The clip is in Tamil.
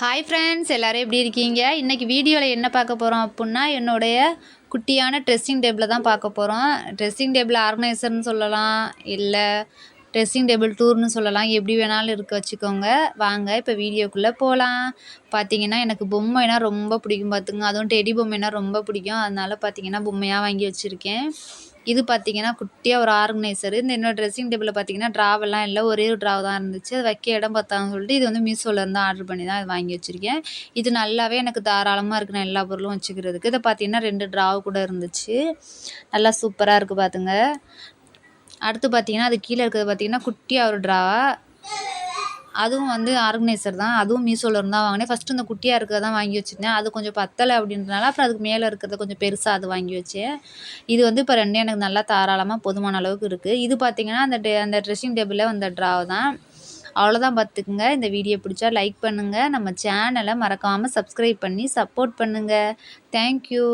ஹாய் ஃப்ரெண்ட்ஸ் எல்லோரும் எப்படி இருக்கீங்க? இன்றைக்கி வீடியோவில் என்ன பார்க்க போகிறோம் அப்புடின்னா என்னுடைய குட்டியான ட்ரெஸ்ஸிங் டேபிளை தான் பார்க்க போகிறோம் ட்ரெஸ்ஸிங் டேபிள் ஆர்கனைசர்னு சொல்லலாம் இல்லை ட்ரெஸ்ஸிங் டேபிள் டூர்னு சொல்லலாம் எப்படி வேணாலும் இருக்க வச்சுக்கோங்க. வாங்க இப்போ வீடியோக்குள்ளே போகலாம் பார்த்தீங்கன்னா எனக்கு பொம்மைனா ரொம்ப பிடிக்கும் பார்த்துங்க அதுவும் டெடி பொம்மைனா ரொம்ப பிடிக்கும். அதனால் பார்த்தீங்கன்னா பொம்மையாக வாங்கி வச்சுருக்கேன். இது பார்த்தீங்கன்னா குட்டியாக ஒரு ஆர்கனைசர் இந்த என்னோட ட்ரெஸ்ஸிங் டேபிளில் பார்த்தீங்கன்னா ட்ராவெல்லாம் இல்லை. ஒரே ஒரு ட்ராவ் தான் இருந்துச்சு. அது வைக்க இடம் பார்த்தாங்கன்னு சொல்லிட்டு இது வந்து மீஷோலேருந்து ஆர்டர் பண்ணி தான் வாங்கி வச்சுருக்கேன். இது நல்லாவே எனக்கு தாராளமாக இருக்குது நான் எல்லா பொருளும் வச்சுக்கிறதுக்கு. இதை பார்த்தீங்கன்னா ரெண்டு ட்ராவ் கூட இருந்துச்சு. நல்லா சூப்பராக இருக்குது பார்த்துங்க அடுத்து பார்த்தீங்கன்னா அது கீழே இருக்கிறது பார்த்தீங்கன்னா குட்டியாக ஒரு ட்ரா அதுவும் வந்து ஆர்கனைசர் தான். அதுவும் மீஷோவில் தான் வாங்கினேன். ஃபஸ்ட்டு இந்த குட்டியாக இருக்கிறத தான் வாங்கி வச்சுருந்தேன். அது கொஞ்சம் பத்தலை அப்படின்றனால அப்புறம் அதுக்கு மேலே இருக்கிறத கொஞ்சம் பெருசாக அது வாங்கி வச்சேன். இது வந்து இப்போ ரெண்டே எனக்கு நல்லா தாராளமாக போதுமான அளவுக்கு இருக்குது இது பார்த்திங்கன்னா அந்த டே அந்த ட்ரெஸ்ஸிங் டேபிளில் வந்த ட்ராவ் தான். அவ்வளோதான் பார்த்துக்குங்க இந்த வீடியோ பிடிச்சா லைக் பண்ணுங்கள் நம்ம சேனலை மறக்காமல் சப்ஸ்கிரைப் பண்ணி சப்போர்ட் பண்ணுங்கள் தேங்க்யூ